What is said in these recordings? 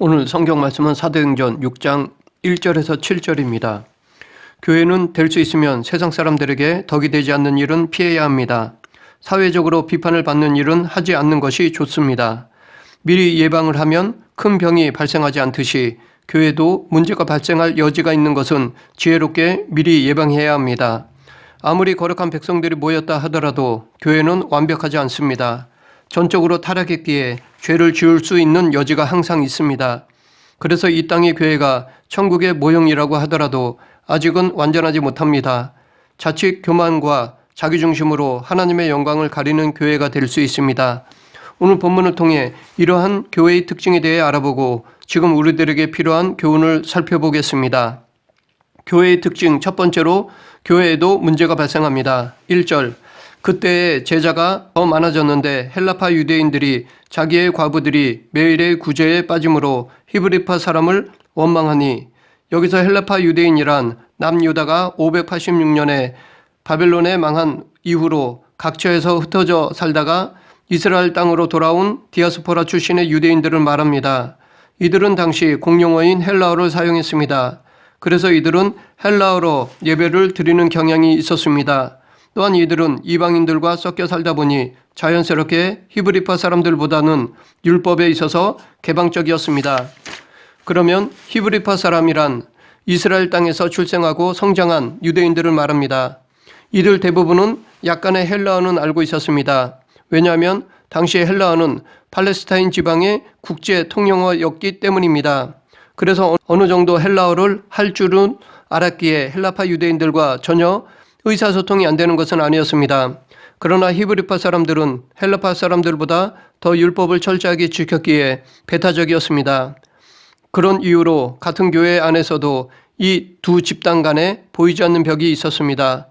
오늘 성경 말씀은 사도행전 6장 1절에서 7절입니다. 교회는 될 수 있으면 세상 사람들에게 덕이 되지 않는 일은 피해야 합니다. 사회적으로 비판을 받는 일은 하지 않는 것이 좋습니다. 미리 예방을 하면 큰 병이 발생하지 않듯이 교회도 문제가 발생할 여지가 있는 것은 지혜롭게 미리 예방해야 합니다. 아무리 거룩한 백성들이 모였다 하더라도 교회는 완벽하지 않습니다. 전적으로 타락했기에 죄를 지을 수 있는 여지가 항상 있습니다. 그래서 이 땅의 교회가 천국의 모형이라고 하더라도 아직은 완전하지 못합니다. 자칫 교만과 자기중심으로 하나님의 영광을 가리는 교회가 될 수 있습니다. 오늘 본문을 통해 이러한 교회의 특징에 대해 알아보고 지금 우리들에게 필요한 교훈을 살펴보겠습니다. 교회의 특징 첫 번째로 교회에도 문제가 발생합니다. 1절 그때의 제자가 더 많아졌는데 헬라파 유대인들이 자기의 과부들이 매일의 구제에 빠짐으로 히브리파 사람을 원망하니 여기서 헬라파 유대인이란 남유다가 586년에 바벨론에 망한 이후로 각처에서 흩어져 살다가 이스라엘 땅으로 돌아온 디아스포라 출신의 유대인들을 말합니다. 이들은 당시 공용어인 헬라어를 사용했습니다. 그래서 이들은 헬라어로 예배를 드리는 경향이 있었습니다. 또한 이들은 이방인들과 섞여 살다 보니 자연스럽게 히브리파 사람들보다는 율법에 있어서 개방적이었습니다. 그러면 히브리파 사람이란 이스라엘 땅에서 출생하고 성장한 유대인들을 말합니다. 이들 대부분은 약간의 헬라어는 알고 있었습니다. 왜냐하면 당시 헬라어는 팔레스타인 지방의 국제 통용어였기 때문입니다. 그래서 어느 정도 헬라어를 할 줄은 알았기에 헬라파 유대인들과 전혀 의사소통이 안 되는 것은 아니었습니다. 그러나 히브리파 사람들은 헬라파 사람들보다 더 율법을 철저하게 지켰기에 배타적이었습니다. 그런 이유로 같은 교회 안에서도 이 두 집단 간에 보이지 않는 벽이 있었습니다.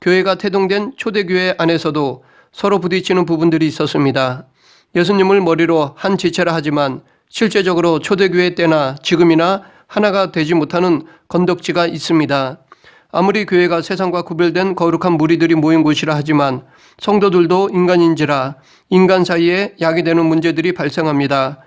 교회가 태동된 초대교회 안에서도 서로 부딪히는 부분들이 있었습니다. 예수님을 머리로 한 지체라 하지만 실제적으로 초대교회 때나 지금이나 하나가 되지 못하는 건덕지가 있습니다. 아무리 교회가 세상과 구별된 거룩한 무리들이 모인 곳이라 하지만 성도들도 인간인지라 인간 사이에 약이 되는 문제들이 발생합니다.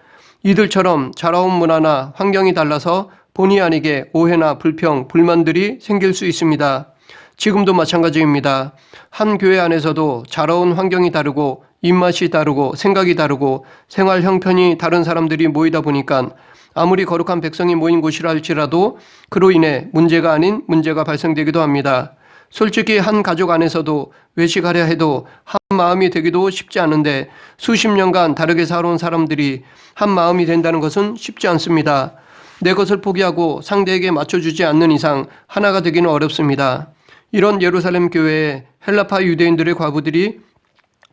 이들처럼 자라온 문화나 환경이 달라서 본의 아니게 오해나 불평, 불만들이 생길 수 있습니다. 지금도 마찬가지입니다. 한 교회 안에서도 자라온 환경이 다르고 입맛이 다르고 생각이 다르고 생활 형편이 다른 사람들이 모이다 보니까 아무리 거룩한 백성이 모인 곳이라 할지라도 그로 인해 문제가 아닌 문제가 발생되기도 합니다. 솔직히 한 가족 안에서도 외식하려 해도 한 마음이 되기도 쉽지 않은데 수십 년간 다르게 살아온 사람들이 한 마음이 된다는 것은 쉽지 않습니다. 내 것을 포기하고 상대에게 맞춰주지 않는 이상 하나가 되기는 어렵습니다. 이런 예루살렘 교회에 헬라파 유대인들의 과부들이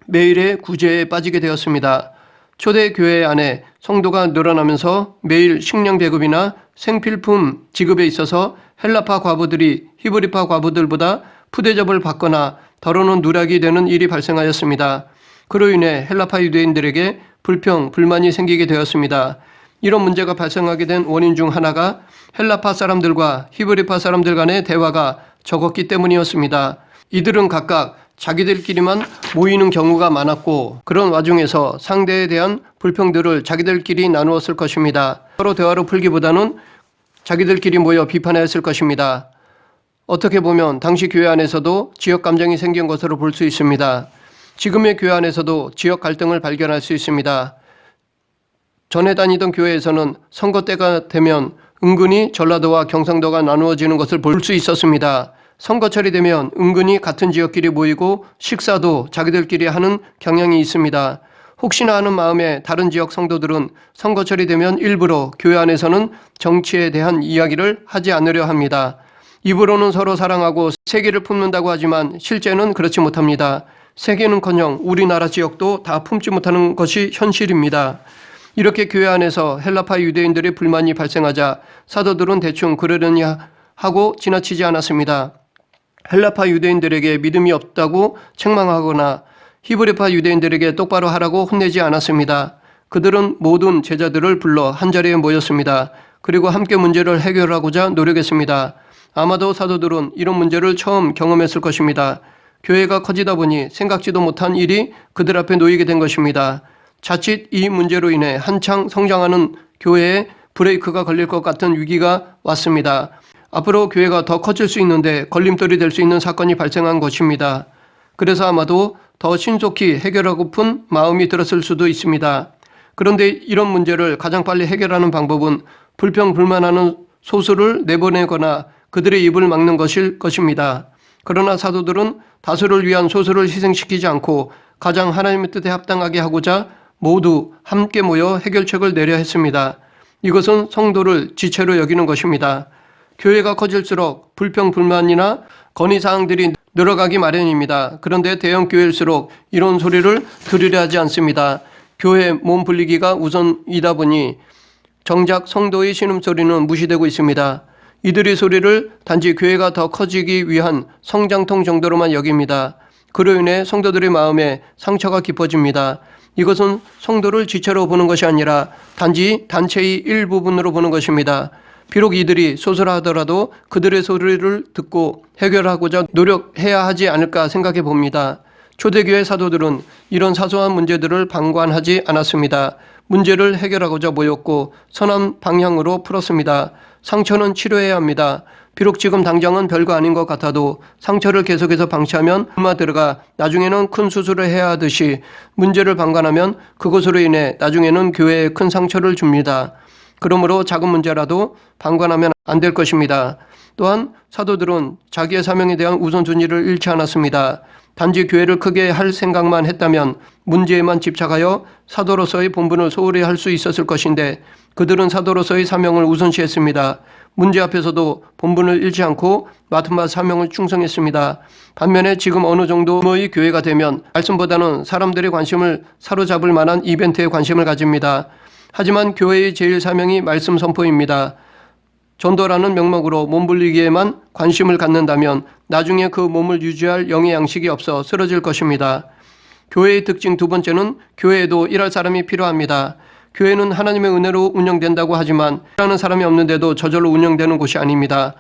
매일의 구제에 빠지게 되었습니다. 초대 교회 안에 성도가 늘어나면서 매일 식량 배급이나 생필품 지급에 있어서 헬라파 과부들이 히브리파 과부들보다 푸대접을 받거나 더러는 누락이 되는 일이 발생하였습니다. 그로 인해 헬라파 유대인들에게 불평, 불만이 생기게 되었습니다. 이런 문제가 발생하게 된 원인 중 하나가 헬라파 사람들과 히브리파 사람들 간의 대화가 적었기 때문이었습니다. 이들은 각각 자기들끼리만 모이는 경우가 많았고 그런 와중에서 상대에 대한 불평들을 자기들끼리 나누었을 것입니다. 서로 대화로 풀기보다는 자기들끼리 모여 비판했을 것입니다. 어떻게 보면 당시 교회 안에서도 지역 감정이 생긴 것으로 볼 수 있습니다. 지금의 교회 안에서도 지역 갈등을 발견할 수 있습니다. 전에 다니던 교회에서는 선거 때가 되면 은근히 전라도와 경상도가 나누어지는 것을 볼 수 있었습니다. 선거철이 되면 은근히 같은 지역끼리 모이고 식사도 자기들끼리 하는 경향이 있습니다. 혹시나 하는 마음에 다른 지역 성도들은 선거철이 되면 일부러 교회 안에서는 정치에 대한 이야기를 하지 않으려 합니다. 입으로는 서로 사랑하고 세계를 품는다고 하지만 실제는 그렇지 못합니다. 세계는커녕 우리나라 지역도 다 품지 못하는 것이 현실입니다. 이렇게 교회 안에서 헬라파 유대인들의 불만이 발생하자 사도들은 대충 그러려니 하고 지나치지 않았습니다. 헬라파 유대인들에게 믿음이 없다고 책망하거나 히브리파 유대인들에게 똑바로 하라고 혼내지 않았습니다. 그들은 모든 제자들을 불러 한자리에 모였습니다. 그리고 함께 문제를 해결하고자 노력했습니다. 아마도 사도들은 이런 문제를 처음 경험했을 것입니다. 교회가 커지다 보니 생각지도 못한 일이 그들 앞에 놓이게 된 것입니다. 자칫 이 문제로 인해 한창 성장하는 교회에 브레이크가 걸릴 것 같은 위기가 왔습니다. 앞으로 교회가 더 커질 수 있는데 걸림돌이 될 수 있는 사건이 발생한 것입니다. 그래서 아마도 더 신속히 해결하고픈 마음이 들었을 수도 있습니다. 그런데 이런 문제를 가장 빨리 해결하는 방법은 불평불만하는 소수를 내보내거나 그들의 입을 막는 것일 것입니다. 그러나 사도들은 다수를 위한 소수를 희생시키지 않고 가장 하나님의 뜻에 합당하게 하고자 모두 함께 모여 해결책을 내려 했습니다. 이것은 성도를 지체로 여기는 것입니다. 교회가 커질수록 불평 불만이나 건의 사항들이 늘어가기 마련입니다. 그런데 대형 교회일수록 이런 소리를 들으려 하지 않습니다. 교회 몸 불리기가 우선이다 보니 정작 성도의 신음소리는 무시되고 있습니다. 이들의 소리를 단지 교회가 더 커지기 위한 성장통 정도로만 여깁니다. 그로 인해 성도들의 마음에 상처가 깊어집니다. 이것은 성도를 지체로 보는 것이 아니라 단지 단체의 일부분으로 보는 것입니다. 비록 이들이 소설하더라도 그들의 소리를 듣고 해결하고자 노력해야 하지 않을까 생각해 봅니다. 초대교회 사도들은 이런 사소한 문제들을 방관하지 않았습니다. 문제를 해결하고자 모였고 선한 방향으로 풀었습니다. 상처는 치료해야 합니다. 비록 지금 당장은 별거 아닌 것 같아도 상처를 계속해서 방치하면 굶어 들어가 나중에는 큰 수술을 해야 하듯이 문제를 방관하면 그것으로 인해 나중에는 교회에 큰 상처를 줍니다. 그러므로 작은 문제라도 방관하면 안 될 것입니다. 또한 사도들은 자기의 사명에 대한 우선순위를 잃지 않았습니다. 단지 교회를 크게 할 생각만 했다면 문제에만 집착하여 사도로서의 본분을 소홀히 할 수 있었을 것인데 그들은 사도로서의 사명을 우선시했습니다. 문제 앞에서도 본분을 잃지 않고 맡은 바 사명을 충성했습니다. 반면에 지금 어느 정도의 교회가 되면 말씀보다는 사람들의 관심을 사로잡을 만한 이벤트에 관심을 가집니다. 하지만 교회의 제일 사명이 말씀 선포입니다. 전도라는 명목으로 몸불리기에만 관심을 갖는다면 나중에 그 몸을 유지할 영의 양식이 없어 쓰러질 것입니다. 교회의 특징 두 번째는 교회에도 일할 사람이 필요합니다. 교회는 하나님의 은혜로 운영된다고 하지만 일하는 사람이 없는데도 저절로 운영되는 곳이 아닙니다.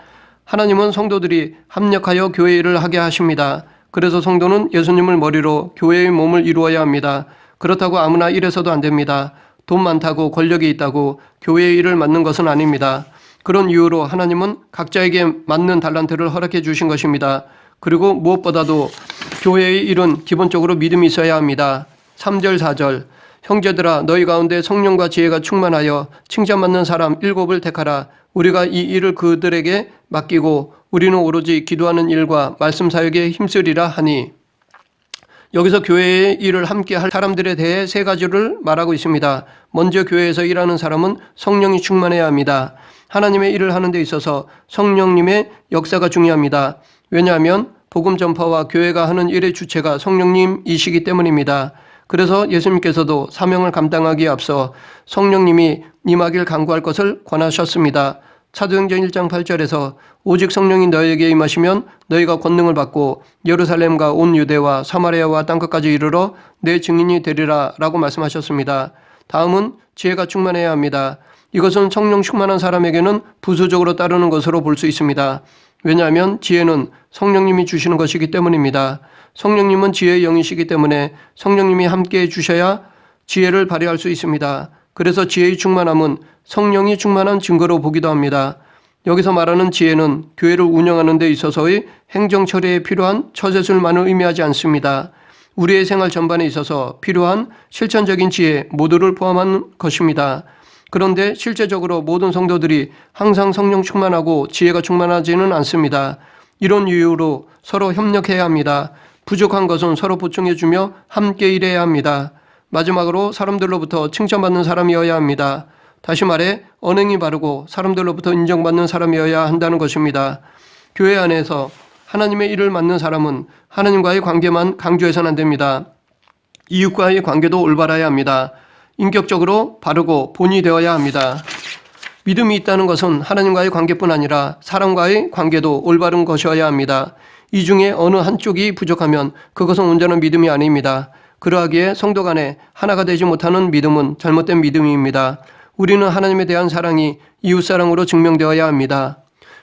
하나님은 성도들이 합력하여 교회 일을 하게 하십니다. 그래서 성도는 예수님을 머리로 교회의 몸을 이루어야 합니다. 그렇다고 아무나 일해서도 안 됩니다. 돈 많다고 권력이 있다고 교회의 일을 맡는 것은 아닙니다. 그런 이유로 하나님은 각자에게 맞는 달란트를 허락해 주신 것입니다. 그리고 무엇보다도 교회의 일은 기본적으로 믿음이 있어야 합니다. 3절, 4절. 형제들아, 너희 가운데 성령과 지혜가 충만하여 칭찬받는 사람 일곱을 택하라. 우리가 이 일을 그들에게 맡기고 우리는 오로지 기도하는 일과 말씀 사역에 힘쓰리라 하니. 여기서 교회의 일을 함께 할 사람들에 대해 세 가지를 말하고 있습니다. 먼저 교회에서 일하는 사람은 성령이 충만해야 합니다. 하나님의 일을 하는 데 있어서 성령님의 역사가 중요합니다. 왜냐하면 복음 전파와 교회가 하는 일의 주체가 성령님이시기 때문입니다. 그래서 예수님께서도 사명을 감당하기에 앞서 성령님이 임하길 간구할 것을 권하셨습니다. 사도행전 1장 8절에서 오직 성령이 너희에게 임하시면 너희가 권능을 받고 예루살렘과 온 유대와 사마리아와 땅끝까지 이르러 내 증인이 되리라 라고 말씀하셨습니다. 다음은 지혜가 충만해야 합니다. 이것은 성령 충만한 사람에게는 부수적으로 따르는 것으로 볼 수 있습니다. 왜냐하면 지혜는 성령님이 주시는 것이기 때문입니다. 성령님은 지혜의 영이시기 때문에 성령님이 함께 해 주셔야 지혜를 발휘할 수 있습니다. 그래서 지혜의 충만함은 성령이 충만한 증거로 보기도 합니다. 여기서 말하는 지혜는 교회를 운영하는 데 있어서의 행정 처리에 필요한 처세술만을 의미하지 않습니다. 우리의 생활 전반에 있어서 필요한 실천적인 지혜 모두를 포함한 것입니다. 그런데 실제적으로 모든 성도들이 항상 성령 충만하고 지혜가 충만하지는 않습니다. 이런 이유로 서로 협력해야 합니다. 부족한 것은 서로 보충해주며 함께 일해야 합니다. 마지막으로 사람들로부터 칭찬받는 사람이어야 합니다. 다시 말해 언행이 바르고 사람들로부터 인정받는 사람이어야 한다는 것입니다. 교회 안에서 하나님의 일을 맡는 사람은 하나님과의 관계만 강조해서는 안 됩니다. 이웃과의 관계도 올바라야 합니다. 인격적으로 바르고 본이 되어야 합니다. 믿음이 있다는 것은 하나님과의 관계뿐 아니라 사람과의 관계도 올바른 것이어야 합니다. 이 중에 어느 한쪽이 부족하면 그것은 온전한 믿음이 아닙니다. 그러하기에 성도 간에 하나가 되지 못하는 믿음은 잘못된 믿음입니다. 우리는 하나님에 대한 사랑이 이웃사랑으로 증명되어야 합니다.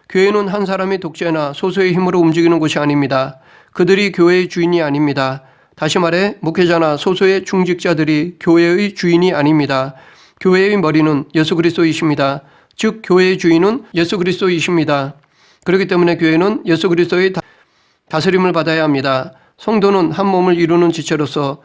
교회는 한 사람의 독재나 소수의 힘으로 움직이는 곳이 아닙니다. 그들이 교회의 주인이 아닙니다. 다시 말해 목회자나 소수의 중직자들이 교회의 주인이 아닙니다. 교회의 머리는 예수 그리스도이십니다. 즉 교회의 주인은 예수 그리스도이십니다. 그렇기 때문에 교회는 예수 그리스도의 다- 다스림을 받아야 합니다. 성도는 한 몸을 이루는 지체로서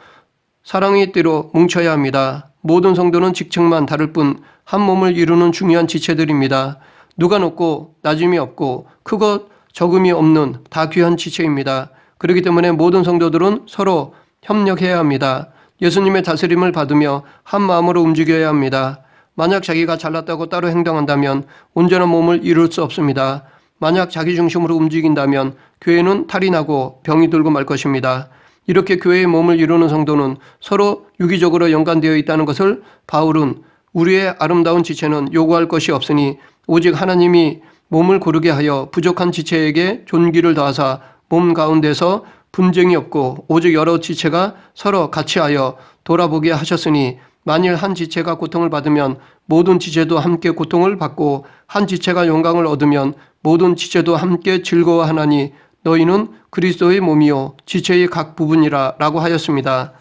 사랑의 띠로 뭉쳐야 합니다. 모든 성도는 직책만 다를 뿐 한 몸을 이루는 중요한 지체들입니다. 누가 높고 낮음이 없고 크고 적음이 없는 다 귀한 지체입니다. 그렇기 때문에 모든 성도들은 서로 협력해야 합니다. 예수님의 다스림을 받으며 한 마음으로 움직여야 합니다. 만약 자기가 잘났다고 따로 행동한다면 온전한 몸을 이룰 수 없습니다. 만약 자기 중심으로 움직인다면 교회는 탈이 나고 병이 들고 말 것입니다. 이렇게 교회의 몸을 이루는 성도는 서로 유기적으로 연관되어 있다는 것을 바울은 우리의 아름다운 지체는 요구할 것이 없으니 오직 하나님이 몸을 고르게 하여 부족한 지체에게 존귀를 더하사 몸 가운데서 분쟁이 없고 오직 여러 지체가 서로 같이 하여 돌아보게 하셨으니 만일 한 지체가 고통을 받으면 모든 지체도 함께 고통을 받고 한 지체가 영광을 얻으면 모든 지체도 함께 즐거워하나니 너희는 그리스도의 몸이요 지체의 각 부분이라 라고 하였습니다.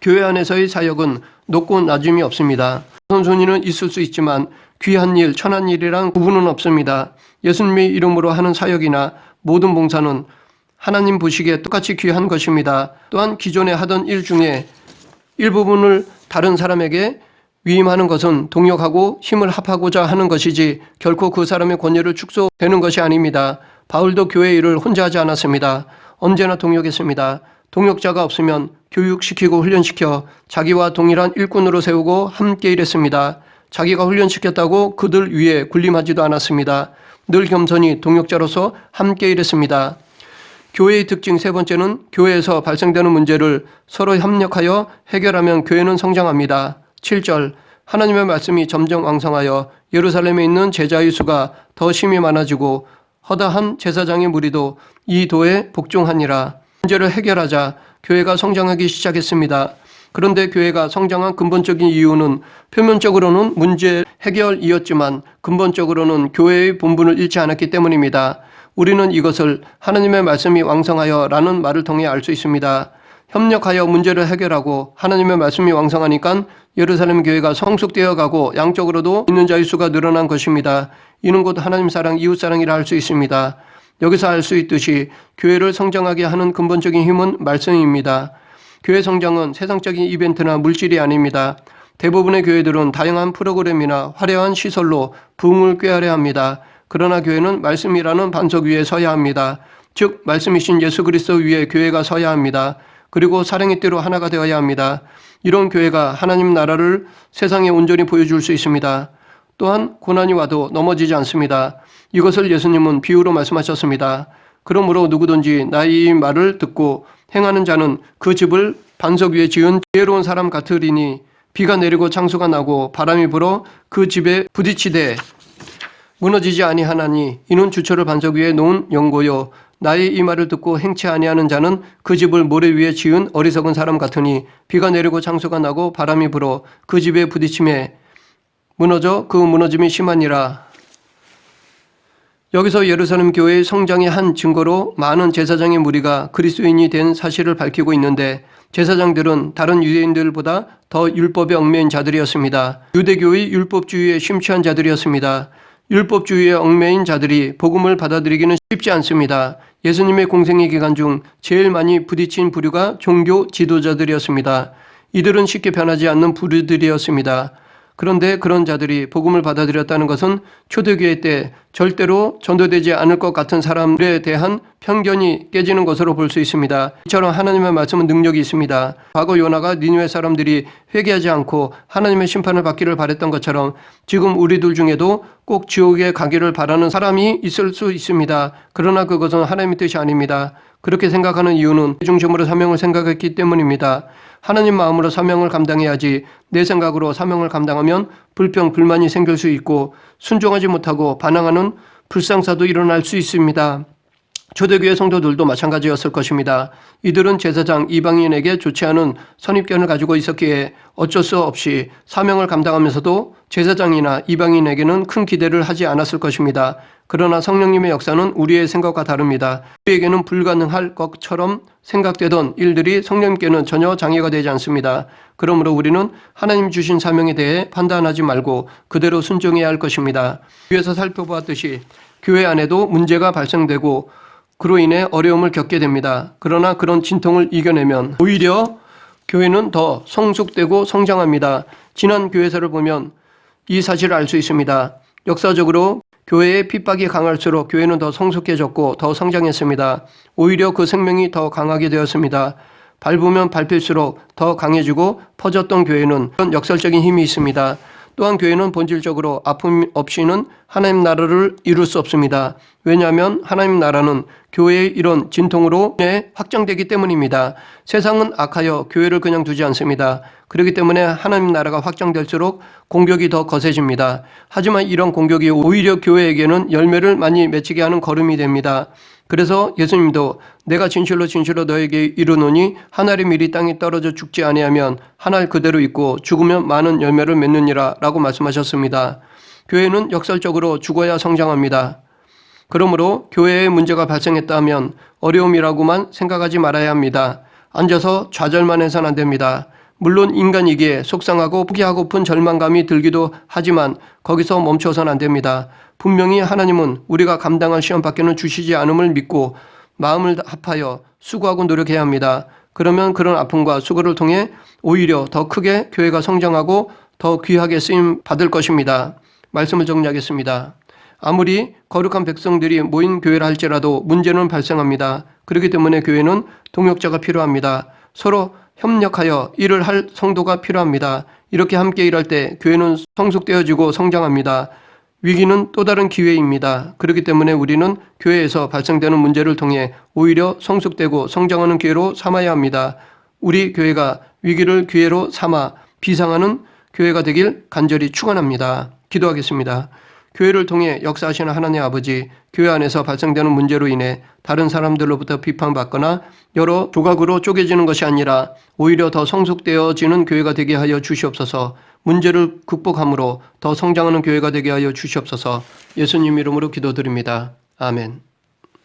교회 안에서의 사역은 높고 낮음이 없습니다. 선순위는 있을 수 있지만 귀한 일, 천한 일이란 구분은 없습니다. 예수님의 이름으로 하는 사역이나 모든 봉사는 하나님 보시기에 똑같이 귀한 것입니다. 또한 기존에 하던 일 중에 일부분을 다른 사람에게 위임하는 것은 동역하고 힘을 합하고자 하는 것이지 결코 그 사람의 권위를 축소되는 것이 아닙니다. 바울도 교회 일을 혼자 하지 않았습니다. 언제나 동역했습니다. 동역자가 없으면 교육시키고 훈련시켜 자기와 동일한 일꾼으로 세우고 함께 일했습니다. 자기가 훈련시켰다고 그들 위에 군림하지도 않았습니다. 늘 겸손히 동역자로서 함께 일했습니다. 교회의 특징 세 번째는 교회에서 발생되는 문제를 서로 협력하여 해결하면 교회는 성장합니다. 7절 하나님의 말씀이 점점 왕성하여 예루살렘에 있는 제자의 수가 더 심히 많아지고 허다한 제사장의 무리도 이 도에 복종하니라. 문제를 해결하자 교회가 성장하기 시작했습니다. 그런데 교회가 성장한 근본적인 이유는 표면적으로는 문제 해결이었지만 근본적으로는 교회의 본분을 잃지 않았기 때문입니다. 우리는 이것을 하나님의 말씀이 왕성하여 라는 말을 통해 알 수 있습니다. 협력하여 문제를 해결하고 하나님의 말씀이 왕성하니까 예루살렘 교회가 성숙되어 가고 양적으로도 있는 자의 수가 늘어난 것입니다. 이는 곧 하나님 사랑, 이웃 사랑이라 할 수 있습니다. 여기서 알 수 있듯이 교회를 성장하게 하는 근본적인 힘은 말씀입니다. 교회 성장은 세상적인 이벤트나 물질이 아닙니다. 대부분의 교회들은 다양한 프로그램이나 화려한 시설로 부흥을 꾀하려 합니다. 그러나 교회는 말씀이라는 반석 위에 서야 합니다. 즉 말씀이신 예수 그리스도 위에 교회가 서야 합니다. 그리고 사랑의 때로 하나가 되어야 합니다. 이런 교회가 하나님 나라를 세상에 온전히 보여줄 수 있습니다. 또한 고난이 와도 넘어지지 않습니다. 이것을 예수님은 비유로 말씀하셨습니다. 그러므로 누구든지 나의 이 말을 듣고 행하는 자는 그 집을 반석 위에 지은 지혜로운 사람 같으리니 비가 내리고 창수가 나고 바람이 불어 그 집에 부딪히되 무너지지 아니하나니 이는 주처를 반석 위에 놓은 연고요 나의 이 말을 듣고 행치 아니하는 자는 그 집을 모래 위에 지은 어리석은 사람 같으니 비가 내리고 창수가 나고 바람이 불어 그 집에 부딪힘에 무너져 그 무너짐이 심하니라 여기서 예루살렘 교회의 성장의 한 증거로 많은 제사장의 무리가 그리스도인이 된 사실을 밝히고 있는데 제사장들은 다른 유대인들보다 더 율법에 얽매인 자들이었습니다. 유대교의 율법주의에 심취한 자들이었습니다. 율법주의에 얽매인 자들이 복음을 받아들이기는 쉽지 않습니다. 예수님의 공생의 기간 중 제일 많이 부딪힌 부류가 종교 지도자들이었습니다. 이들은 쉽게 변하지 않는 부류들이었습니다. 그런데 그런 자들이 복음을 받아들였다는 것은 초대교회 때 절대로 전도되지 않을 것 같은 사람들에 대한 편견이 깨지는 것으로 볼 수 있습니다. 이처럼 하나님의 말씀은 능력이 있습니다. 과거 요나가 니누의 사람들이 회개하지 않고 하나님의 심판을 받기를 바랬던 것처럼 지금 우리들 중에도 꼭 지옥에 가기를 바라는 사람이 있을 수 있습니다. 그러나 그것은 하나님의 뜻이 아닙니다. 그렇게 생각하는 이유는 중심으로 사명을 생각했기 때문입니다. 하나님 마음으로 사명을 감당해야지 내 생각으로 사명을 감당하면 불평, 불만이 생길 수 있고 순종하지 못하고 반항하는 불상사도 일어날 수 있습니다. 초대교회 성도들도 마찬가지였을 것입니다. 이들은 제사장 이방인에게 좋지 않은 선입견을 가지고 있었기에 어쩔 수 없이 사명을 감당하면서도 제사장이나 이방인에게는 큰 기대를 하지 않았을 것입니다. 그러나 성령님의 역사는 우리의 생각과 다릅니다. 우리에게는 불가능할 것처럼 생각되던 일들이 성령님께는 전혀 장애가 되지 않습니다. 그러므로 우리는 하나님 주신 사명에 대해 판단하지 말고 그대로 순종해야 할 것입니다. 위에서 살펴보았듯이 교회 안에도 문제가 발생되고 그로 인해 어려움을 겪게 됩니다. 그러나 그런 진통을 이겨내면 오히려 교회는 더 성숙되고 성장합니다. 지난 교회사를 보면 이 사실을 알 수 있습니다. 역사적으로 교회의 핍박이 강할수록 교회는 더 성숙해졌고 더 성장했습니다. 오히려 그 생명이 더 강하게 되었습니다. 밟으면 밟힐수록 더 강해지고 퍼졌던 교회는 역설적인 힘이 있습니다. 또한 교회는 본질적으로 아픔 없이는 하나님 나라를 이룰 수 없습니다. 왜냐하면 하나님 나라는 교회의 이런 진통으로 인해 확장되기 때문입니다. 세상은 악하여 교회를 그냥 두지 않습니다. 그렇기 때문에 하나님 나라가 확장될수록 공격이 더 거세집니다. 하지만 이런 공격이 오히려 교회에게는 열매를 많이 맺히게 하는 걸음이 됩니다. 그래서 예수님도 내가 진실로 진실로 너에게 이르노니 하늘이 미리 땅에 떨어져 죽지 아니하면 하늘 그대로 있고 죽으면 많은 열매를 맺느니라 라고 말씀하셨습니다. 교회는 역설적으로 죽어야 성장합니다. 그러므로 교회에 문제가 발생했다면 어려움이라고만 생각하지 말아야 합니다. 앉아서 좌절만 해서는 안 됩니다. 물론 인간이기에 속상하고 포기하고픈 절망감이 들기도 하지만 거기서 멈춰서는 안 됩니다. 분명히 하나님은 우리가 감당할 시험밖에는 주시지 않음을 믿고 마음을 합하여 수고하고 노력해야 합니다. 그러면 그런 아픔과 수고를 통해 오히려 더 크게 교회가 성장하고 더 귀하게 쓰임 받을 것입니다. 말씀을 정리하겠습니다. 아무리 거룩한 백성들이 모인 교회라 할지라도 문제는 발생합니다. 그렇기 때문에 교회는 동역자가 필요합니다. 서로 협력하여 일을 할 성도가 필요합니다. 이렇게 함께 일할 때 교회는 성숙되어지고 성장합니다. 위기는 또 다른 기회입니다. 그렇기 때문에 우리는 교회에서 발생되는 문제를 통해 오히려 성숙되고 성장하는 기회로 삼아야 합니다. 우리 교회가 위기를 기회로 삼아 비상하는 교회가 되길 간절히 축원합니다. 기도하겠습니다. 교회를 통해 역사하시는 하나님 아버지, 교회 안에서 발생되는 문제로 인해 다른 사람들로부터 비판받거나 여러 조각으로 쪼개지는 것이 아니라 오히려 더 성숙되어지는 교회가 되게 하여 주시옵소서. 문제를 극복함으로 더 성장하는 교회가 되게 하여 주시옵소서. 예수님 이름으로 기도드립니다. 아멘.